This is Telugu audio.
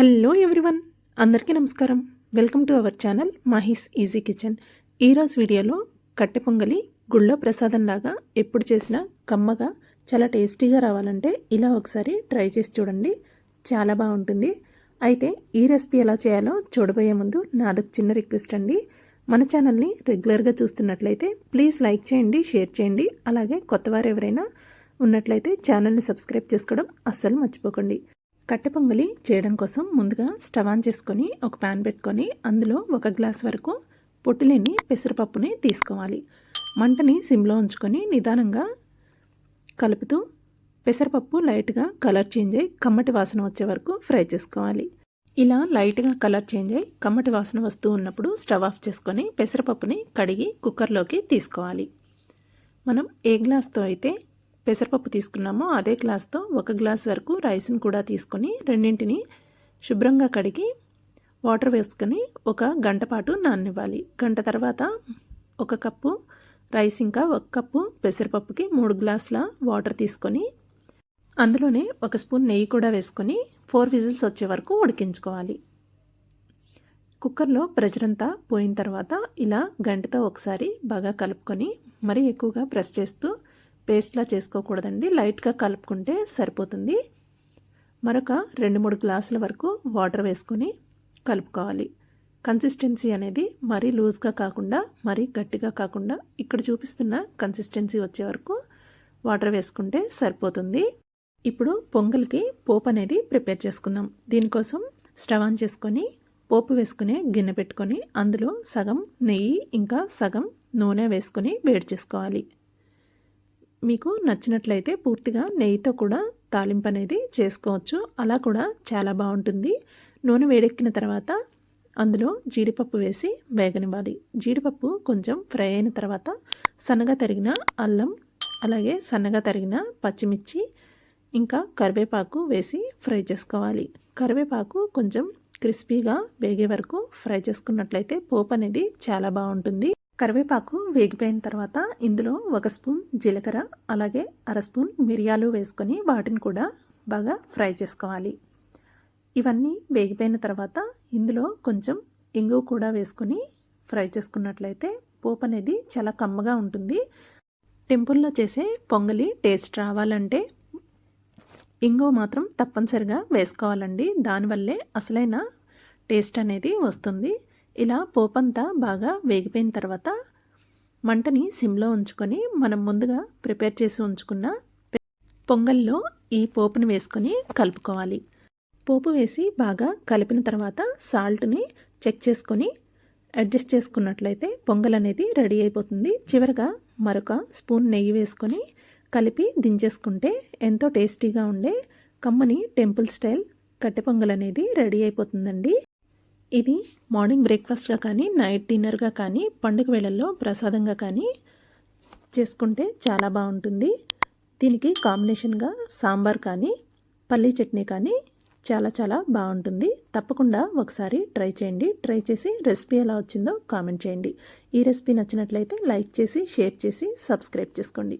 హలో ఎవ్రీవన్ అందరికీ నమస్కారం. Welcome to our channel Mahi's easy kitchen. ఈరోజు వీడియోలో కట్టె పొంగలి గుళ్ళో ప్రసాదం లాగా ఎప్పుడు చేసినా కమ్మగా చాలా టేస్టీగా రావాలంటే ఇలా ఒకసారి ట్రై చేసి చూడండి. చాలా బాగుంటుంది. అయితే ఈ రెసిపీ ఎలా చేయాలో చూడబోయే ముందు నాదొక చిన్న రిక్వెస్ట్ అండి. మన ఛానల్ని రెగ్యులర్గా చూస్తున్నట్లయితే ప్లీజ్ లైక్ చేయండి షేర్ చేయండి. అలాగే కొత్తవారు ఎవరైనా ఉన్నట్లయితే ఛానల్ని సబ్స్క్రైబ్ చేసుకోవడం అస్సలు మర్చిపోకండి. కట్టె పొంగలి చేయడం కోసం ముందుగా స్టవ్ ఆన్ చేసుకొని ఒక ప్యాన్ పెట్టుకొని అందులో ఒక గ్లాస్ వరకు పొట్టులేని పెసరపప్పుని తీసుకోవాలి. మంటని సిమ్లో ఉంచుకొని నిదానంగా కలుపుతూ పెసరపప్పు లైట్గా కలర్ చేంజ్ అయ్యి కమ్మటి వాసన వచ్చే వరకు ఫ్రై చేసుకోవాలి. ఇలా లైట్గా కలర్ చేంజ్ అయ్యి కమ్మటి వాసన వస్తూ ఉన్నప్పుడు స్టవ్ ఆఫ్ చేసుకొని పెసరపప్పుని కడిగి కుక్కర్లోకి తీసుకోవాలి. మనం ఏ గ్లాస్తో అయితే పెసరపప్పు తీసుకున్నామో అదే గ్లాస్తో ఒక గ్లాస్ వరకు రైస్ని కూడా తీసుకొని రెండింటిని శుభ్రంగా కడిగి వాటర్ వేసుకొని ఒక గంట పాటు నాననివ్వాలి. గంట తర్వాత ఒక కప్పు రైస్ ఇంకా ఒక కప్పు పెసరపప్పుకి మూడు గ్లాసుల వాటర్ తీసుకొని అందులోనే ఒక స్పూన్ నెయ్యి కూడా వేసుకొని ఫోర్ విజిల్స్ వచ్చే వరకు ఉడికించుకోవాలి. కుక్కర్లో ప్రెషర్ అంతా పోయిన తర్వాత ఇలా గంటతో ఒకసారి బాగా కలుపుకొని మరీ ఎక్కువగా ప్రెస్ చేస్తూ పేస్ట్లా చేసుకోకూడదండి. లైట్గా కలుపుకుంటే సరిపోతుంది. మరొక రెండు మూడు గ్లాసుల వరకు వాటర్ వేసుకొని కలుపుకోవాలి. కన్సిస్టెన్సీ అనేది మరీ లూజ్గా కాకుండా మరీ గట్టిగా కాకుండా ఇక్కడ చూపిస్తున్న కన్సిస్టెన్సీ వచ్చే వరకు వాటర్ వేసుకుంటే సరిపోతుంది. ఇప్పుడు పొంగల్కి పోపు అనేది ప్రిపేర్ చేసుకుందాం. దీనికోసం స్టవ్ ఆన్ చేసుకొని పోపు వేసుకునే గిన్నె పెట్టుకొని అందులో సగం నెయ్యి ఇంకా సగం నూనె వేసుకొని వేడి చేసుకోవాలి. మీకు నచ్చినట్లయితే పూర్తిగా నెయ్యితో కూడా తాలింపు అనేది చేసుకోవచ్చు. అలా కూడా చాలా బాగుంటుంది. నూనె వేడెక్కిన తర్వాత అందులో జీడిపప్పు వేసి వేగనివ్వాలి. జీడిపప్పు కొంచెం ఫ్రై అయిన తర్వాత సన్నగా తరిగిన అల్లం అలాగే సన్నగా తరిగిన పచ్చిమిర్చి ఇంకా కరివేపాకు వేసి ఫ్రై చేసుకోవాలి. కరివేపాకు కొంచెం క్రిస్పీగా వేగే వరకు ఫ్రై చేసుకున్నట్లయితే పోపు అనేది చాలా బాగుంటుంది. కరివేపాకు వేగిపోయిన తర్వాత ఇందులో ఒక స్పూన్ జీలకర్ర అలాగే అర స్పూన్ మిరియాలు వేసుకొని వాటిని కూడా బాగా ఫ్రై చేసుకోవాలి. ఇవన్నీ వేగిపోయిన తర్వాత ఇందులో కొంచెం ఇంగువ కూడా వేసుకొని ఫ్రై చేసుకున్నట్లయితే పోపు అనేది చాలా కమ్మగా ఉంటుంది. టెంపుల్లో చేసే పొంగలి టేస్ట్ రావాలంటే ఇంగువ మాత్రం తప్పనిసరిగా వేసుకోవాలండి. దానివల్లే అసలైన టేస్ట్ అనేది వస్తుంది. ఇలా పోపంతా బాగా వేగిపోయిన తర్వాత మంటని సిమ్లో ఉంచుకొని మనం ముందుగా ప్రిపేర్ చేసి ఉంచుకున్న పొంగల్లో ఈ పోపుని వేసుకొని కలుపుకోవాలి. పోపు వేసి బాగా కలిపిన తర్వాత సాల్ట్ని చెక్ చేసుకొని అడ్జస్ట్ చేసుకున్నట్లయితే పొంగల్ అనేది రెడీ అయిపోతుంది. చివరిగా మరొక స్పూన్ నెయ్యి వేసుకొని కలిపి దించేసుకుంటే ఎంతో టేస్టీగా ఉండే కమ్మని టెంపుల్ స్టైల్ కట్టె పొంగల్ అనేది రెడీ అయిపోతుందండి. ఇది మార్నింగ్ బ్రేక్ఫాస్ట్గా కానీ నైట్ డిన్నర్గా కానీ పండుగ వేళల్లో ప్రసాదంగా కానీ చేసుకుంటే చాలా బాగుంటుంది. దీనికి కాంబినేషన్గా సాంబార్ కానీ పల్లీ చట్నీ కానీ చాలా చాలా బాగుంటుంది. తప్పకుండా ఒకసారి ట్రై చేయండి. ట్రై చేసి రెసిపీ ఎలా వచ్చిందో కామెంట్ చేయండి. ఈ రెసిపీ నచ్చినట్లయితే లైక్ చేసి షేర్ చేసి సబ్స్క్రైబ్ చేసుకోండి.